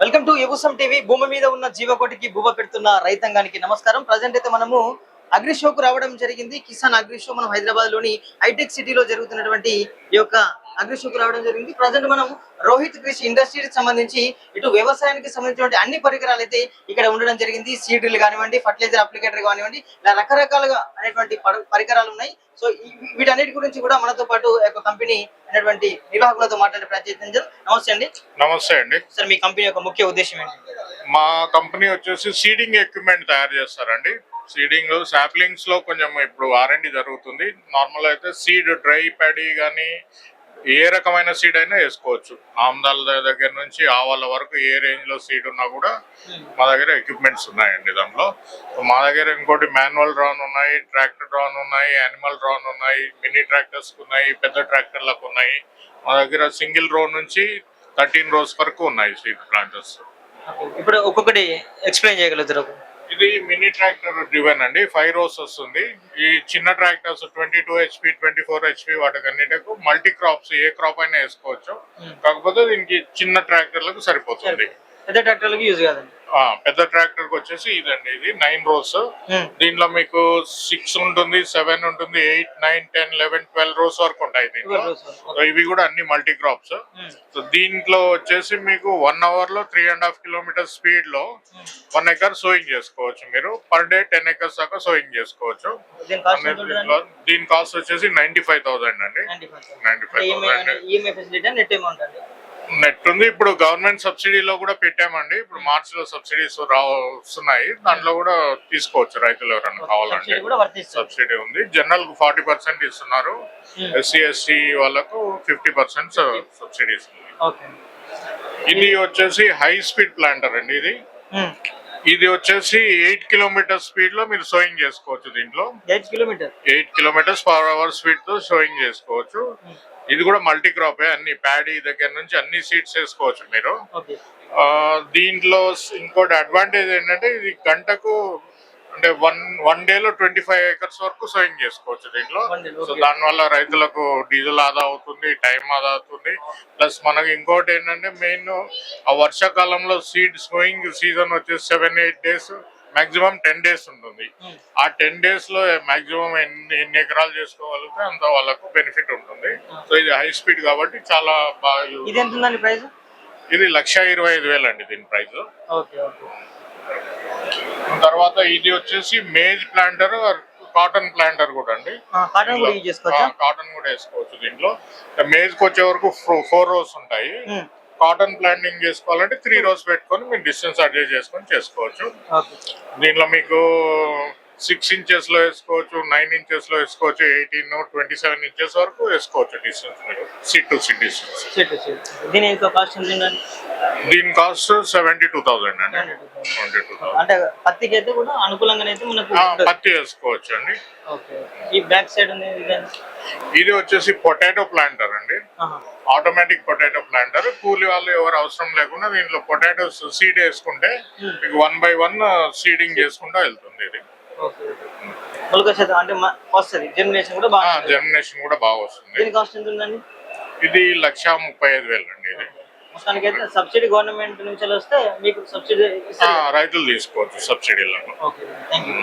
Welcome to యువసం TV. భూమి మీద ఉన్న జీవకోటికి భూమ పెడుతున్న రైతాంగానికి నమస్కారం. ప్రజెంట్ అయితే మనము అగ్రి షోకు రావడం జరిగింది. కిసాన్ అగ్రి షో మనం హైదరాబాద్లోని హైటెక్ సిటీలో జరుగుతున్నటువంటి ఈ యొక్క అగ్రి షోకు రావడం జరిగింది. ప్రజెంట్ మనం రోహిత్ కృషి ఇండస్ట్రీకి సంబంధించి ఇటు వ్యవసాయానికి సంబంధించినటువంటి అన్ని పరికరాలు అయితే ఇక్కడ ఉండడం జరిగింది. సీడ్లు కానివ్వండి ఫర్టిలైజర్ అప్లికేటర్ కానివ్వండి ఇలా రకరకాలుగా అనేటువంటి పరి- పరికరాలు ఉన్నాయి. సో వీటన్నిటి గురించి కూడా మనతో పాటు కంపెనీ అనేటువంటి నిర్వాహకులతో మాట్లాడే ప్రయత్నం. నమస్తే అండి. నమస్తే అండి. సార్ మీ కంపెనీ యొక్క ముఖ్య ఉద్దేశం ఏంటి? మా కంపెనీ వచ్చేసి సీడింగ్ ఎక్విప్మెంట్ తయారు చేస్తారండి. సీడింగ్ సాప్లింగ్స్లో కొంచెం ఇప్పుడు ఆర్ఎండి జరుగుతుంది. నార్మల్ అయితే సీడ్ డ్రై ప్యాడీ కానీ ఏ రకమైన సీడ్ అయినా వేసుకోవచ్చు. ఆమ్దాల దగ్గర నుంచి ఆవాల వరకు ఏ రేంజ్లో సీడ్ ఉన్నా కూడా మా దగ్గర ఎక్విప్మెంట్స్ ఉన్నాయండి దాంట్లో. మా దగ్గర ఇంకోటి మాన్యువల్ డ్రాన్ ఉన్నాయి ట్రాక్టర్ డ్రాన్ ఉన్నాయి యానిమల్ డ్రాన్ ఉన్నాయి మినీ ట్రాక్టర్స్ ఉన్నాయి పెద్ద ట్రాక్టర్లకు ఉన్నాయి. మా దగ్గర సింగిల్ రో నుంచి థర్టీన్ రోస్ వరకు ఉన్నాయి సీడ్ ప్లాంటర్స్ ఇప్పుడు ఒక్కొక్కటి ఎక్స్ప్లెయిన్ చేయగలుగుతారు? ఇది మినీ ట్రాక్టర్ డ్రివెన్ అండి. ఫైవ్ రోస్ వస్తుంది. ఈ చిన్న tractors twenty two HP twenty four HP వాటికన్నిటికు multi crops ఏ క్రాప్ అయినా వేసుకోవచ్చు. కాకపోతే దీనికి చిన్న ట్రాక్టర్లకు సరిపోతుంది. పెద్ద ట్రాక్టర్లకి యూజ్ కాదండి. ఆ, పెద్ద ట్రాక్టర్కి వచ్చేసి ఇదండి ఇది నైన్ రోస్. దీంట్లో మీకు సిక్స్ ఉంటుంది సెవెన్ ఉంటుంది eight nine ten eleven twelve rows వరకు ఉంటాయి దీంట్లో. ఇవి కూడా అన్ని మల్టీ క్రాప్స్. సో దీంట్లో వచ్చేసి మీకు వన్ అవర్లో త్రీ అండ్ హాఫ్ కిలోమీటర్ స్పీడ్లో వన్ ఎకర్ సోయింగ్ చేసుకోవచ్చు మీరు. పర్ డే టెన్ ఎకర్స్ దాకా సోయింగ్ చేసుకోవచ్చు. దీని కాస్ట్ వచ్చేసి నైన్టీ ఫైవ్ థౌసండ్ అండి. Ninety five. థౌసండ్ నెట్ ఉంది. ఇప్పుడు గవర్నమెంట్ సబ్సిడీలో కూడా పెట్టామండి. ఇప్పుడు మార్చ్లో సబ్సిడీస్ రా వస్తున్నాయి. దాంట్లో కూడా తీసుకోవచ్చు రైతులు ఎవరైనా కావాలంటే. సబ్సిడీ సబ్సిడీ ఉంది. జనరల్ ఫార్టీ పర్సెంట్ ఇస్తున్నారు. Hmm. ఎస్సీ ఎస్టీ వాళ్ళకు ఫిఫ్టీ పర్సెంట్ ఓకే. ఇది వచ్చేసి హై స్పీడ్ ప్లాంటర్ అండి ఇది. ఇది వచ్చేసి ఎయిట్ కిలోమీటర్ స్పీడ్లో మీరు సోయింగ్ చేసుకోవచ్చు దీంట్లో. Eight kilometer. Eight kilometers per hour స్పీడ్తో షోయింగ్ చేసుకోవచ్చు. ఇది కూడా మల్టీ క్రాప్ అన్ని ప్యాడీ దగ్గర నుంచి అన్ని సీడ్స్ వేసుకోవచ్చు మీరు. దీంట్లో ఇంకోటి అడ్వాంటేజ్ ఏంటంటే ఇది గంటకు అంటే వన్ వన్ డే లో ట్వంటీ ఫైవ్ ఏకర్స్ వరకు సోయింగ్ చేసుకోవచ్చు దీంట్లో. సో. దానివల్ల రైతులకు డీజిల్ ఆదా అవుతుంది టైం ఆదా అవుతుంది. ప్లస్ మనకి ఇంకోటి ఏంటంటే మెయిన్ ఆ వర్షాకాలంలో సీడ్ సోయింగ్ సీజన్ వచ్చేసి seven eight days maximum ten days ఉంటుంది. Hmm. ఆ టెన్ డేస్లో మాక్సిమం ఎన్ని ఎన్ని ఎకరాలు చేసుకోగలిగితే అంత వాళ్ళకు బెనిఫిట్ ఉంటుంది. సో ఇది హై స్పీడ్ కాబట్టి చాలా బాగా ఇది ఎంత ఉందండి ప్రైస్? ఇది లక్ష ఇరవై ఐదు వేలు అండి దీని ప్రైస్. తర్వాత ఇది వచ్చేసి మేజ్ ప్లాంటర్ కాటన్ ప్లాంటర్ కూడా అండి. కూడా కాటన్ కూడా వేసుకోవచ్చు దీంట్లో. మేజ్కి వచ్చే వరకు ఫోర్ రోస్ ఉంటాయి. Hmm. కాటన్ ప్లాంటింగ్ చేసుకోవాలంటే త్రీ రోస్ పెట్టుకొని మీరు డిస్టెన్స్ అడ్జస్ట్ చేసుకొని చేసుకోవచ్చు. దీంట్లో మీకు సిక్స్ ఇంచెస్లో వేసుకోవచ్చు నైన్ ఇంచెస్లో వేసుకోవచ్చు ఎయిటీన్ ట్వంటీ సెవెన్ ఇంచెస్ వరకు వేసుకోవచ్చు డిస్టెన్స్ మీరు. Seat to seat distance set set దీని కాస్ట్ దీని సెవెంటీ టూ థౌసండ్ అండి. ట్వంటీ టూ థౌసండ్ అంటే పత్తికి అయితే కూడా అనుకూలంగానే అయితే మనకు. పత్తి వేసుకోవచ్చు అండి. ఈ బ్యాక్ సైడ్. ఇది వచ్చేసి పొటాటో ప్లాంటర్ అండి. Automatic potato planter. కూలి వాళ్ళు ఎవరు అవసరం లేకుండా దీంట్లో పొటాటోస్ సీడ్ వేసుకుంటే Hmm. మీకు వన్ బై వన్ సీడింగ్ చేసుకుంటూ వెళ్తుంది ఇది. మొలక శాతం అంటే వస్తుంది. జర్మినేషన్ కూడా బాగా. జర్మినేషన్ కూడా బాగా వస్తుంది. దీని కాస్ట్ ఎంత ఉందండి? ఇది లక్ష ముప్పై ఐదు వేలు అండి ఇది. మొత్తానికి అయితే సబ్సిడీ గవర్నమెంట్ నుంచి వస్తే మీకు సబ్సిడీ రైతులు తీసుకోవచ్చు సబ్సిడీలను ఓకే. Thank you